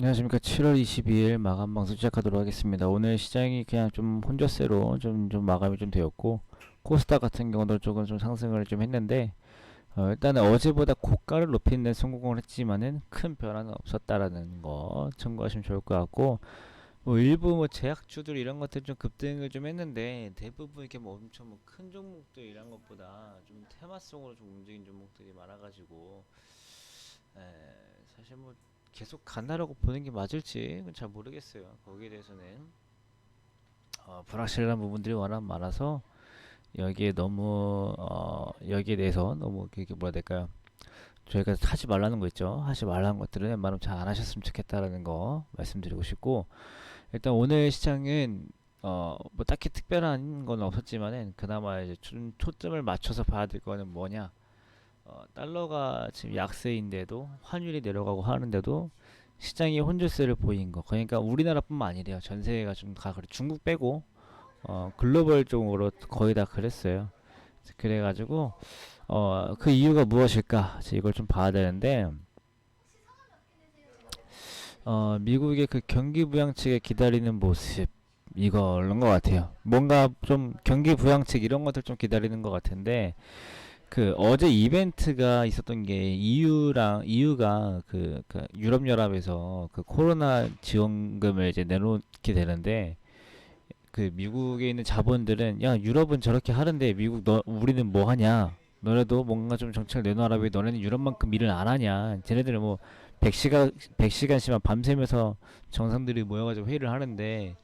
안녕하십니까. 7월 22일 마감 방송 시작하도록 하겠습니다. 오늘 시장이 그냥 좀 혼조세로 좀, 좀 마감이 좀 되었고, 코스닥 같은 경우도 조금 좀 상승을 좀 했는데, 어, 일단은 어제보다 고가를 높이는 데 성공을 했지만은 큰 변화는 없었다라는 거 참고하시면 좋을 것 같고, 뭐 일부 뭐 제약주들 이런 것들 좀 급등을 좀 했는데, 대부분 이렇게 뭐 엄청 뭐 큰 종목들 이런 것보다 좀 테마성으로 좀 움직인 종목들이 많아가지고, 에, 사실 뭐 계속 간다라고 보는 게 맞을지 잘 모르겠어요. 거기에 대해서는 어, 불확실한 부분들이 워낙 많아서 여기에 너무 어, 여기에 대해서 너무 그게 뭐라 해야 될까요? 저희가 하지 말라는 거 있죠. 하지 말라는 것들은 웬만하면 잘 안 하셨으면 좋겠다라는 거 말씀드리고 싶고 일단 오늘 시장은 어, 뭐 딱히 특별한 건 없었지만은 그나마 이제 좀 초점을 맞춰서 봐야 될 거는 뭐냐? 어, 달러가 지금 약세인데도 환율이 내려가고 하는데도 시장이 혼조세를 보인 거. 그러니까 우리나라뿐만 아니래요. 전 세계가 좀 다 그래. 중국 빼고 어, 글로벌적으로 거의 다 그랬어요. 그래가지고 어, 그 이유가 무엇일까? 이걸 좀 봐야 되는데 어, 미국의 그 경기 부양책에 기다리는 모습 이거인 것 같아요. 뭔가 좀 경기 부양책 이런 것들 좀 기다리는 것 같은데 그 어제 이벤트가 있었던 게 EU랑 EU가 그, 그 유럽 연합에서 그 코로나 지원금을 이제 내놓게 되는데 그 미국에 있는 자본들은 야 유럽은 저렇게 하는데 미국 너 우리는 뭐 하냐? 너네도 뭔가 좀 정책을 내놔라 왜 너네는 유럽만큼 일을 안 하냐? 쟤네들은 뭐 100시간 100시간씩만 밤새면서 정상들이 모여가지고 회의를 하는데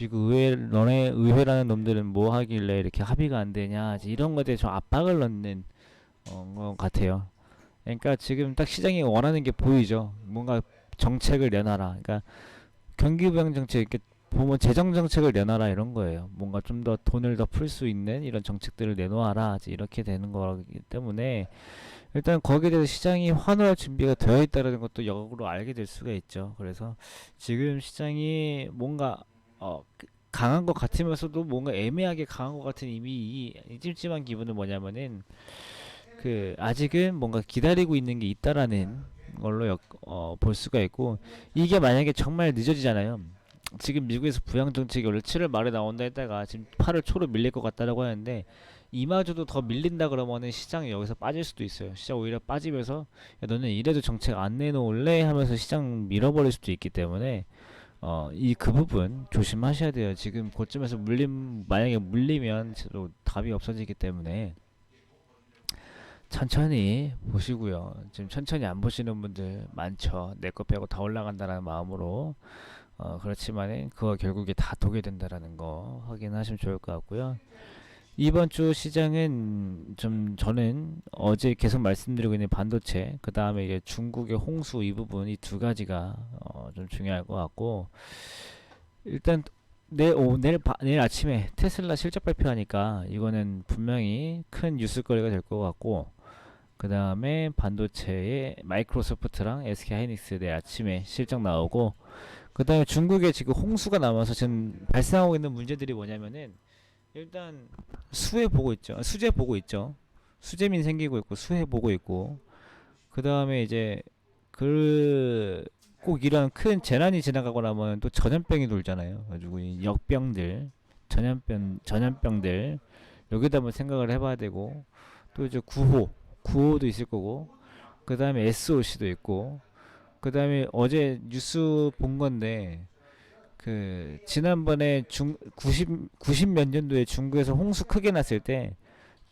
미국 의회 너네 의회라는 놈들은 뭐 하길래 이렇게 합의가 안 되냐 이런 것에 좀 압박을 넣는 어, 것 같아요. 그러니까 지금 딱 시장이 원하는 게 보이죠. 뭔가 정책을 내놔라. 그러니까 경기 부양 정책 이렇게 보면 재정 정책을 내놔라 이런 거예요. 뭔가 좀 더 돈을 더 풀 수 있는 이런 정책들을 내놓아라. 이렇게 되는 거기 때문에 일단 거기에 대해서 시장이 환호할 준비가 되어 있다는 것도 역으로 알게 될 수가 있죠. 그래서 지금 시장이 뭔가 어 그- 강한 것 같으면서도 뭔가 애매하게 강한 것 같은 이미 이 찜찜한 기분은 뭐냐면은 그 아직은 뭔가 기다리고 있는 게 있다라는 걸로 역, 어, 볼 수가 있고 이게 만약에 정말 늦어지잖아요. 지금 미국에서 부양 정책이 원래 7월 말에 나온다 했다가 지금 8월 초로 밀릴 것 같다라고 하는데 이마저도 더 밀린다 그러면은 시장이 여기서 빠질 수도 있어요. 시장 오히려 빠지면서 야, 너는 이래도 정책 안 내놓을래 하면서 시장 밀어버릴 수도 있기 때문에 어, 이 그 부분 조심하셔야 돼요. 지금 고점에서 물림 만약에 물리면 또 답이 없어지기 때문에 천천히 보시고요. 지금 천천히 안 보시는 분들 많죠. 내 거 빼고 다 올라간다는 마음으로 어, 그렇지만은 그거 결국에 다 도게 된다라는 거 확인하시면 좋을 것 같고요. 이번 주 시장은 좀 저는 어제 계속 말씀드리고 있는 반도체, 그 다음에 이제 중국의 홍수 이 부분 이 두 가지가 어, 좀 중요할 것 같고 일단 내, 오, 내일, 바, 내일 아침에 테슬라 실적 발표하니까 이거는 분명히 큰 뉴스거리가 될 것 같고 그 다음에 반도체의 마이크로소프트랑 SK 하이닉스 내일 아침에 실적 나오고 그 다음에 중국에 지금 홍수가 나면서 지금 발생하고 있는 문제들이 뭐냐면은 일단 수해 보고 있죠. 아, 수재 보고 있죠. 수재민 생기고 있고 수해 보고 있고 그 다음에 이제 그 꼭 이런 큰 재난이 지나가고 나면 또 전염병이 돌잖아요. 가지고 이 역병들, 전염병, 전염병들 여기다 한번 생각을 해봐야 되고 또 이제 구호, 구호도 있을 거고 그 다음에 SOC도 있고 그 다음에 어제 뉴스 본 건데 그 지난번에 중 90, 90 몇 년도에 중국에서 홍수 크게 났을 때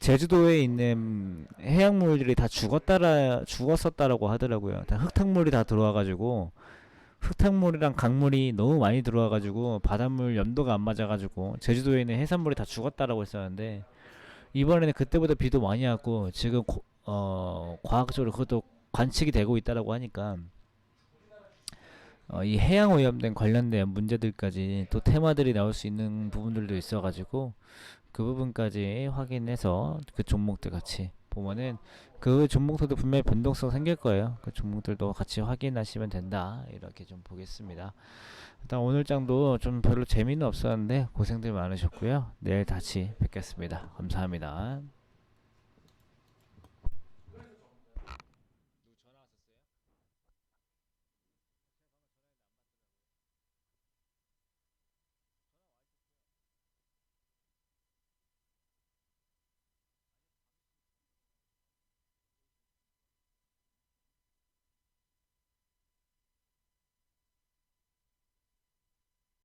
제주도에 있는 해양물들이 다 죽었다라 죽었었다라고 하더라고요. 다 흙탕물이 다 들어와가지고 흙탕물이랑 강물이 너무 많이 들어와가지고 바닷물 염도가 안 맞아가지고 제주도에 있는 해산물이 다 죽었다라고 했었는데 이번에는 그때보다 비도 많이 왔고 지금 고- 어 과학적으로 그것도 관측이 되고 있다라고 하니까 어, 이 해양 오염된 관련된 문제들까지 또 테마들이 나올 수 있는 부분들도 있어가지고 그 부분까지 확인해서 그 종목들 같이 보면은 그 종목들도 분명히 변동성 생길 거예요. 그 종목들도 같이 확인하시면 된다. 이렇게 좀 보겠습니다. 일단 오늘 장도 좀 별로 재미는 없었는데 고생들 많으셨고요. 내일 다시 뵙겠습니다. 감사합니다.